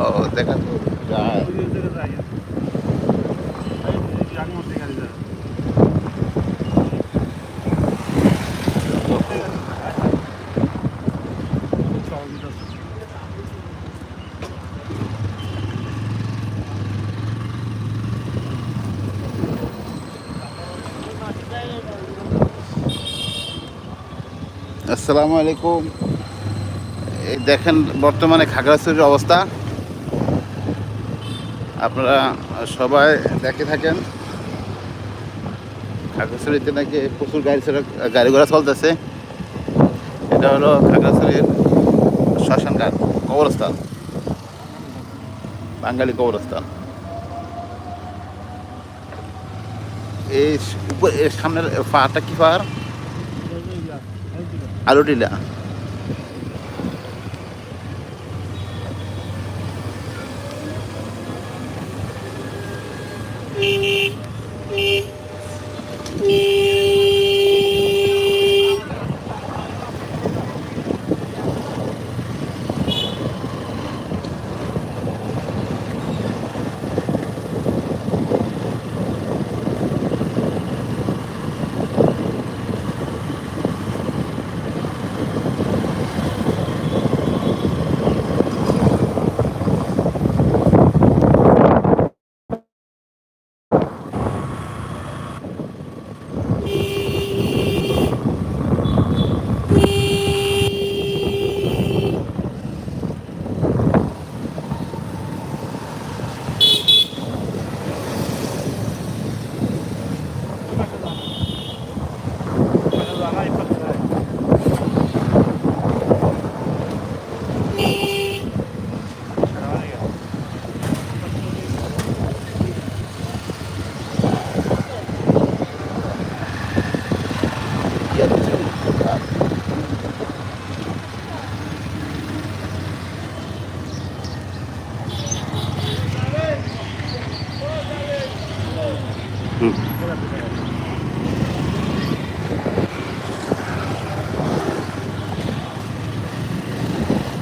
ও দেখা তো যায় আসসালামু আলাইকুম। এই দেখেন বর্তমানে খাগড়াছড়ির অবস্থা। আপনারা সবাই দেখে থাকেন। খাগড়াছড়িতে নাকি প্রচুর গাড়ি ছাড়া গাড়ি ঘোড়া চলতেছে। এটা হলো খাগড়াছড়ির শ্মশান ঘাট, কবরস্থান। বাঙালি কবরস্থান। এই সামনের পাহাড়টা কি পাহাড়? അലോട്ടില്ല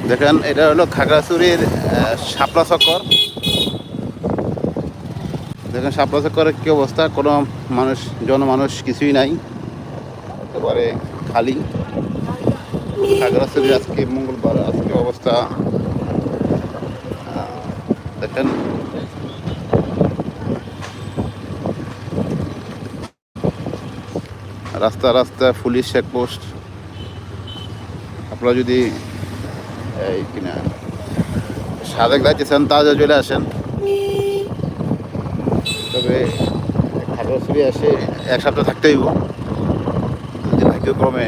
দেখেন, এটা হলো খাগড়াছড়ির শাপলা চক্কর। দেখেন, শাপলা চক্করের কী অবস্থা? কোনো মানুষ, জনমানুষ কিছুই নাই। একেবারে খালি। খাগড়াছড়ির আজকে মঙ্গলবার, আজকে অবস্থা। দেখেন রাস্তা রাস্তা, পুলিশ চেকপোস্ট আপনারা যদি এই কিনা সাদেক যাচ্ছেন তাজা চলে আসেন। তবে খাগড়াছড়ি এসে এক সপ্তাহ থাকতেই ভাগ্যক্রমে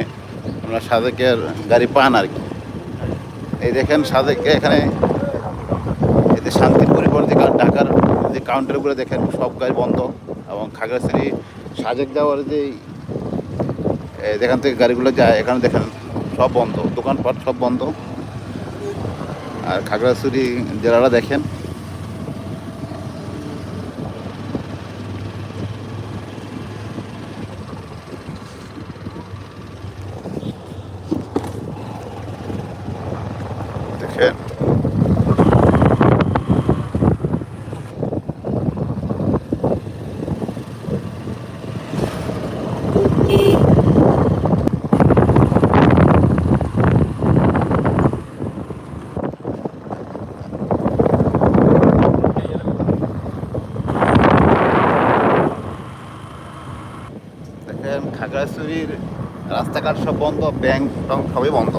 আপনার সাদেকের গাড়ি পান আর কি। এই দেখেন সাদেকে এখানে এতে শান্তির পরিবর্তে ঢাকার যে কাউন্টারগুলো দেখেন, সব গাড়ি বন্ধ। এবং খাগড়াছড়ি, সাজেক যাওয়ার যে যেখান থেকে গাড়িগুলো যায়, এখানে দেখেন সব বন্ধ, দোকানপাট সব বন্ধ। আর খাগড়াছড়ি দেখেন দেখেন। দেখেন রাস্তাঘাট সব বন্ধ, ব্যাংক ট্যাঙ্ক সবই বন্ধ।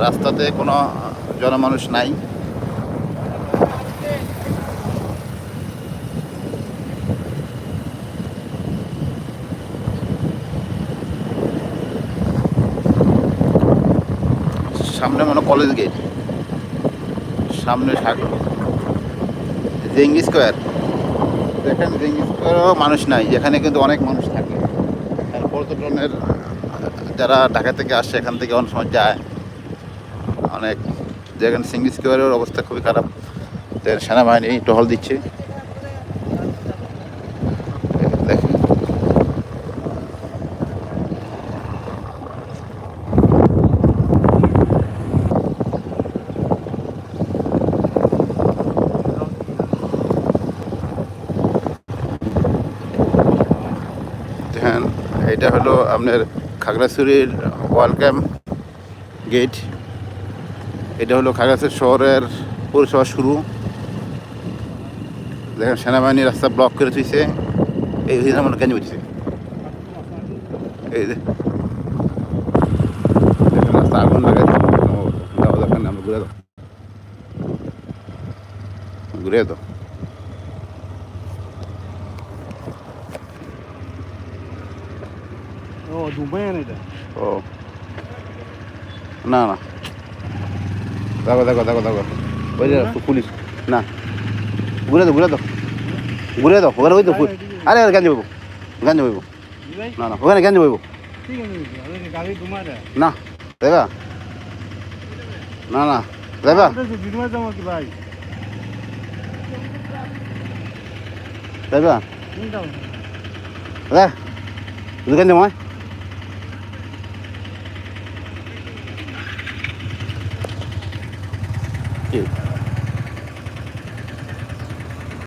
রাস্তাতে কোনো জনমানুষ নাই। সামনে মনে কলেজ গেট। সামনে সাগর। জেঙ্গি স্কোয়ার। দেখেন জেঙ্গি স্কোয়ারও মানুষ নাই এখানে কিন্তু অনেক মানুষ থাকে। পর্যটনের, যারা ঢাকা থেকে আসে, এখান থেকে অনেক সময় যায়। অনেক, যেখানে সিঙ্গি স্কোয়ারের অবস্থা খুবই খারাপ। সেনাবাহিনী টহল দিচ্ছে দেখেন এটা হলো আপনার খাগড়াছড়ির ওয়েলকাম গেট। এটা হলো খাগড়াছড়ি শহরের পরিষেবা শুরু। দেখেন, সেনাবাহিনী রাস্তা ব্লক করে তুইছে এই আমার কেন বুঝছে এই রাস্তা আগুন লাগাই দাও ঘুরে দাও। ঘুরে দাও। এটা ও না না দেখো দেখো দেখো দেখো ওই যে পুলিশ না ঘুরে দাও ঘুরে দাও ঘুরে দাও ওখানে ওই তো আরে আরে গাঞ্জে বইব গাঞ্জে বইব না না ওখানে গাঞ্জে বইব না দেবা না না দেবা দেবা কোনটা দে দুকান যাব Київ.